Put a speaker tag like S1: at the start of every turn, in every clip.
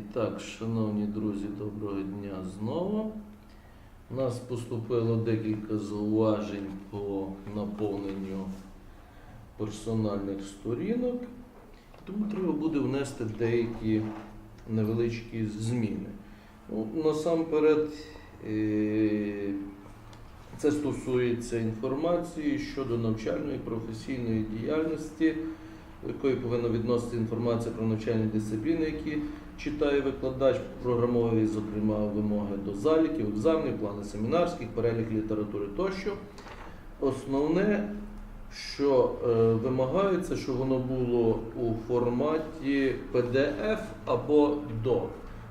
S1: І так, шановні друзі, доброго дня знову. У нас поступило декілька зауважень по наповненню персональних сторінок, тому треба буде внести деякі невеличкі зміни. Ну, насамперед, е, це стосується інформації щодо навчальної професійної діяльності, до якої повинна відносити інформація про навчальні дисципліни, які читає викладач, програмові, зокрема, вимоги до заліків, екзаменів, плани семінарських, перелік літератури тощо. Основне, що е, вимагається, щоб воно було у форматі PDF або DOC.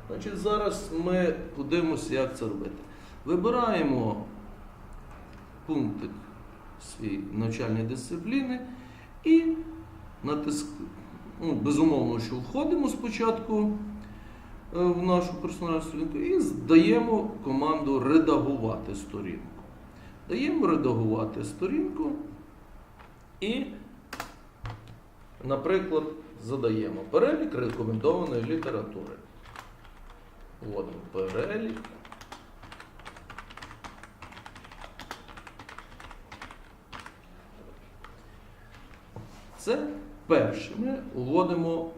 S1: Значить, зараз ми подивимося, як це робити. Вибираємо пунктик свій навчальної дисципліни і натиск... ну, безумовно, що входимо спочатку е, в нашу персональну сторінку і даємо команду редагувати сторінку. Даємо редагувати сторінку і, наприклад, задаємо перелік рекомендованої літератури. Вводимо перелік. Це перше. Ми вводимо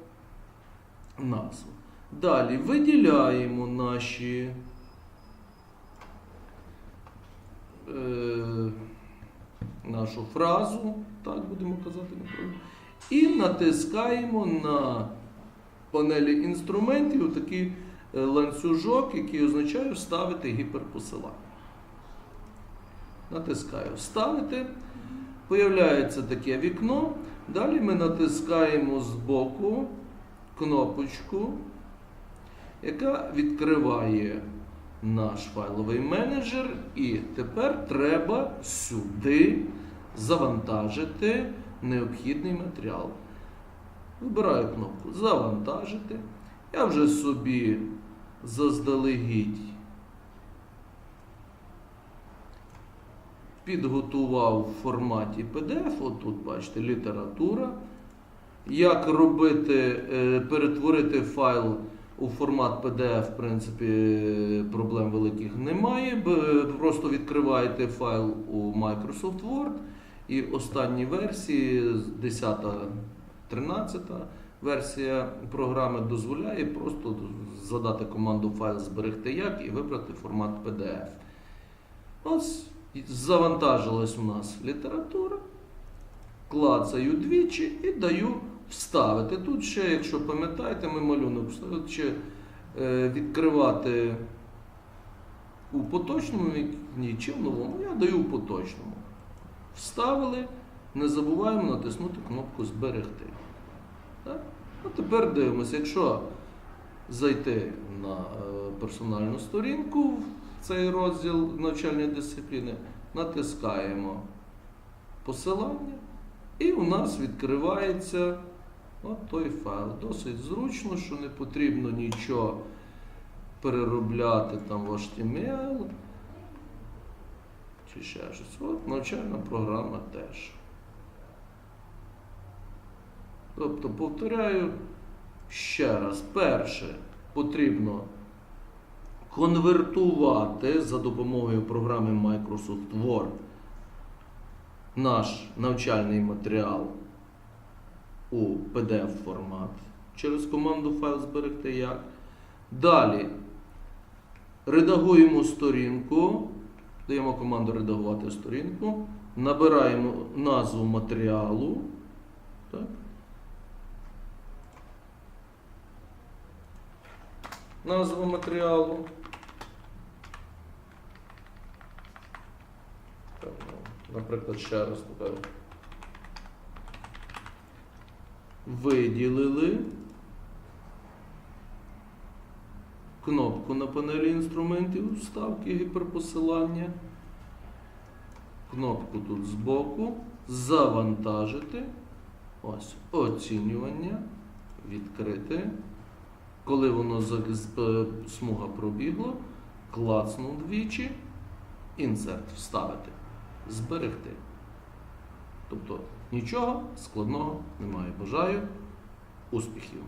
S1: назву. Далі виділяємо наші е, нашу фразу, так будемо казати і натискаємо на панелі інструментів такий е, ланцюжок, який означає вставити гіперпосилання. Натискаю Вставити. Появляється таке вікно. Далі ми натискаємо збоку кнопочку, яка відкриває наш файловий менеджер. І тепер треба сюди завантажити необхідний матеріал. Вибираю кнопку Завантажити. Я вже собі заздалегідь підготував в форматі PDF, отут бачите, література. Як робити, е, перетворити файл у формат PDF, в принципі, проблем великих немає. Просто відкриваєте файл у Microsoft Word і останні версії, 10-13 версія програми дозволяє просто задати команду файл зберегти як і вибрати формат PDF. Ось завантажилась у нас література. Клацаю двічі і даю вставити. Тут ще, якщо пам'ятаєте, ми малюнок ще е, відкривати у поточному вікні чи в новому. Я даю у поточному. Вставили, не забуваємо натиснути кнопку Зберегти. Так? А тепер дивимося, якщо зайти на е, персональну сторінку цей розділ навчальної дисципліни, натискаємо посилання, і у нас відкривається от той файл. Досить зручно, що не потрібно нічого переробляти там в HTML чи ще щось. От навчальна програма теж. Тобто, повторяю ще раз, перше потрібно конвертувати за допомогою програми Microsoft Word наш навчальний матеріал у PDF формат через команду файл зберегти як. Далі редагуємо сторінку, даємо команду редагувати сторінку, набираємо назву матеріалу. Так. Назву матеріалу. Ну, Наприклад, ще раз покажу. Виділили кнопку на панелі інструментів вставки гіперпосилання. Кнопку тут збоку. Завантажити. Ось оцінювання. Відкрити. Коли воно е, смуга пробігло, клацнув двічі, інсерт вставити, зберегти. Тобто нічого складного немає. Бажаю успіхів!